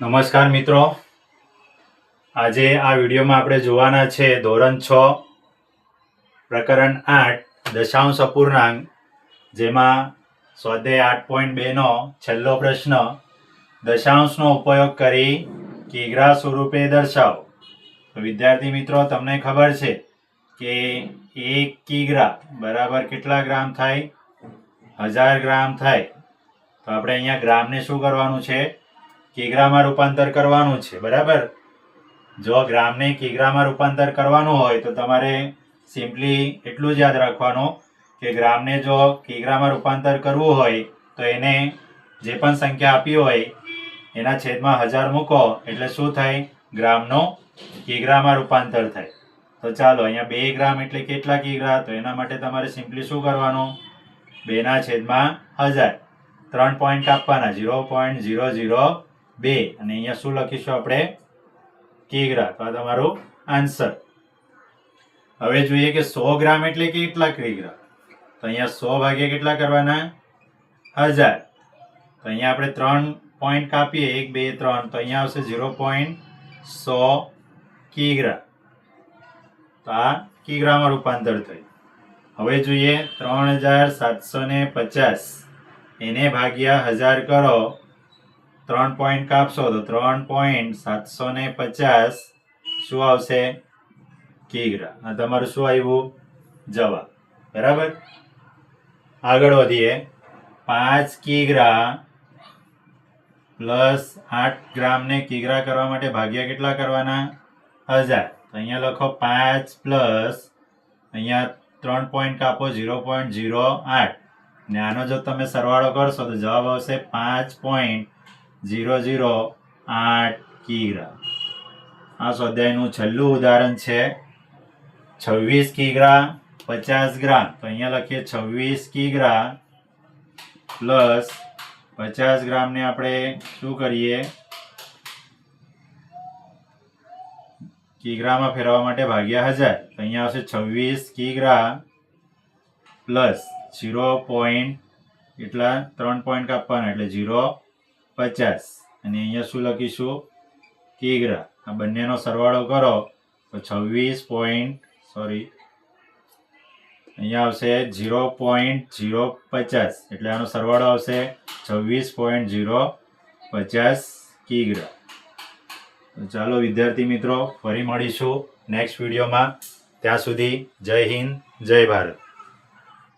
નમસ્કાર મિત્રો. આજે આ વિડીયોમાં આપણે જોવાના છે ધોરણ છ, પ્રકરણ આઠ, દશાંશ અપૂર્ણાંક, જેમાં સ્વાધ્યાય આઠ પોઈન્ટ બેનો છેલ્લો પ્રશ્ન, દશાંશનો ઉપયોગ કરી કિગ્રા સ્વરૂપે દર્શાવો. વિદ્યાર્થી મિત્રો, તમને ખબર છે કે એક કિગ્રા બરાબર કેટલા ગ્રામ થાય? હજાર ગ્રામ થાય. તો આપણે અહીંયા ગ્રામને શું કરવાનું છે? કિગ્રામાં રૂપાંતર કરવાનું છે, બરાબર? જો ગ્રામને કિગ્રામાં રૂપાંતર કરવાનું હોય, તો તમારે સિમ્પલી એટલું જ યાદ રાખવાનું કે ગ્રામને જો કિગ્રામાં રૂપાંતર કરવું હોય, તો એને જે પણ સંખ્યા આપી હોય, એના છેદમાં હજાર મૂકો, એટલે શું થાય? ગ્રામનો કિગ્રામાં રૂપાંતર થાય. તો ચાલો, અહીંયા બે ગ્રામ એટલે કેટલા કિગ્રા? તો એના માટે તમારે સિમ્પલી શું કરવાનું? બેના છેદમાં હજાર. ત્રણ પોઈન્ટ આપવાના ઝીરો પોઈન્ટ ઝીરો ઝીરો બે. અને અહીંયા શું લખીશું આપણે? કિગ્રા. તો આ તમારું આન્સર હવે જોઈએ કે સો ગ્રામ એટલે કેટલા કિગ્રા? તો અહીંયા સો ભાગ્યા કેટલા કરવાના? હજાર. તો અહીંયા આપણે ત્રણ પોઈન્ટ કાપીએ. એક, બે, ત્રણ. તો અહીંયા આવશે ઝીરો પોઈન્ટ સો કિગ્રા. તો આ કિગ્રામાં રૂપાંતર થયું. હવે જોઈએ ત્રણ હજાર સાતસો ને પચાસ. એને ભાગ્યા હજાર કરો. ત્રણ પોઈન્ટ કાપશો તો ત્રણ પોઈન્ટ સાતસો ને પચાસ શું આવશે? કિગ્રા. આ તમારું શું આવ્યું? જવાબ. બરાબર? આગળ વધીએ. પાંચ કિગ્રા પ્લસ આઠ ગ્રામને કિગ્રા કરવા માટે ભાગ્યા કેટલા કરવાના? હજાર. તો અહીંયા લખો પાંચ પ્લસ અહીંયા ત્રણ પોઈન્ટ કાપો, ઝીરો પોઈન્ટ ઝીરો આઠ. ને આનો જો તમે સરવાળો કરશો તો જવાબ આવશે પાંચ પોઈન્ટ ઝીરો ઝીરો આઠ કિગ્રા. આ સ્વાધ્યાયનું છેલ્લું ઉદાહરણ છે. છવ્વીસ કિગ્રા પચાસ ગ્રામ. તો અહીંયા લખીએ છવ્વીસ કિગ્રા પ્લસ પચાસ ગ્રામને આપણે શું કરીએ? કિગ્રામાં ફેરવવા માટે ભાગ્યા હજાર. તો અહીંયા આવશે છવ્વીસ કિગ્રા પ્લસ ઝીરો પોઈન્ટ, એટલા ત્રણ પોઈન્ટ કાપવાના, એટલે ઝીરો પચાસ. અને અહીંયા શું લખીશું? કિગ્રા આ બંનેનો સરવાળો કરો, તો છવ્વીસ પોઈન્ટ સોરી અહીંયા આવશે ઝીરો પોઈન્ટ ઝીરો પચાસ. એટલે આનો સરવાળો આવશે છવ્વીસ પોઈન્ટ ઝીરો પચાસ કિગ્રા તો ચાલો વિદ્યાર્થી મિત્રો, ફરી મળીશું નેક્સ્ટ વિડીયોમાં. ત્યાં સુધી જય હિન્દ, જય ભારત.